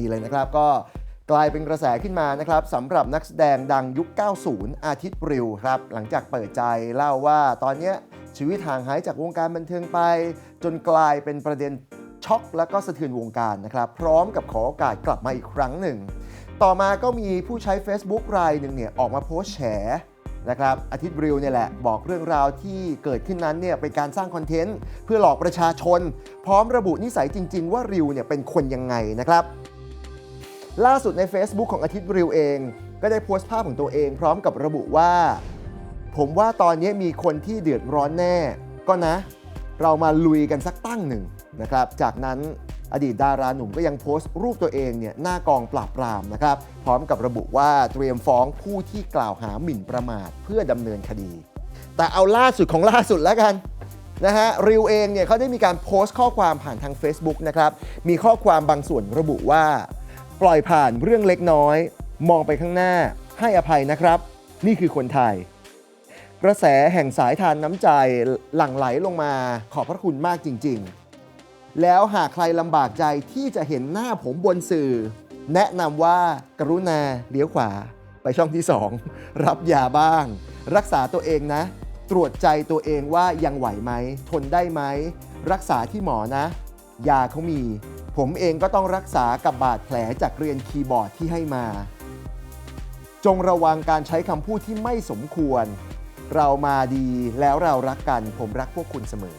นี่เลยนะครับ ก็กลายเป็นกระแสขึ้นมานะครับสำหรับนักแสดงดังยุค 90 อาทิตย์ริวครับ หลังจากเปิดใจเล่าว่าตอนนี้ชีวิตห่างหายจากวงการบันเทิงไป จนกลายเป็นประเด็นช็อกและก็สะเทือนวงการนะครับ พร้อมกับขอโอกาสกลับมาอีกครั้งหนึ่ง ต่อมาก็มีผู้ใช้ Facebook รายหนึ่งเนี่ยออกมาโพสต์แฉนะครับอาทิตย์ริวเนี่ยแหละบอกเรื่องราวที่เกิดขึ้นนั้นเนี่ยเป็นการสร้างคอนเทนต์เพื่อหลอกประชาชน พร้อมระบุนิสัยจริง ๆ ว่าริวเนี่ยเป็นคนยังไงนะครับ ล่าสุดใน Facebook ของอาทิตย์ริวเอง ก็ได้โพสต์ภาพของตัวเอง พร้อมกับระบุว่า ผมว่าตอนนี้มีคนที่เดือดร้อนแน่ ก็นะ เรามาลุยกันสักตั้งหนึ่งนะครับ จากนั้นอดีตดาราหนุ่มก็ยังโพสต์รูปตัวเองเนี่ยหน้ากองปราบปรามนะครับ พร้อมกับระบุว่าเตรียมฟ้องผู้ที่กล่าวหาหมิ่นประมาทเพื่อดำเนินคดี แต่เอาล่าสุดของล่าสุดแล้วกันนะฮะริวเองเนี่ยเขาได้มีการโพสต์ข้อความผ่านทาง Facebook นะครับ มีข้อความบางส่วนระบุว่า ปล่อยผ่านเรื่องเล็กน้อย มองไปข้างหน้าให้อภัยนะครับ นี่คือคนไทย กระแสแห่งสายทานน้ำใจหลั่งไหลลงมาขอบพระคุณมากจริง ๆ แล้วหากใครลำบากใจที่จะเห็นหน้าผมบนสื่อ แนะนำว่ากรุณาเลี้ยวขวา ไปช่องที่ 2 รับยาบ้าง รักษาตัวเองนะ ตรวจใจตัวเองว่ายังไหวไหม ทนได้ไหม รักษาที่หมอนะ ยาเขามี ผมเองก็ต้องรักษากับบาดแผลจากเรียนคีย์บอร์ดที่ให้มา จงระวังการใช้คำพูดที่ไม่สมควร เรามาดีแล้วเรารักกัน ผมรักพวกคุณเสมอ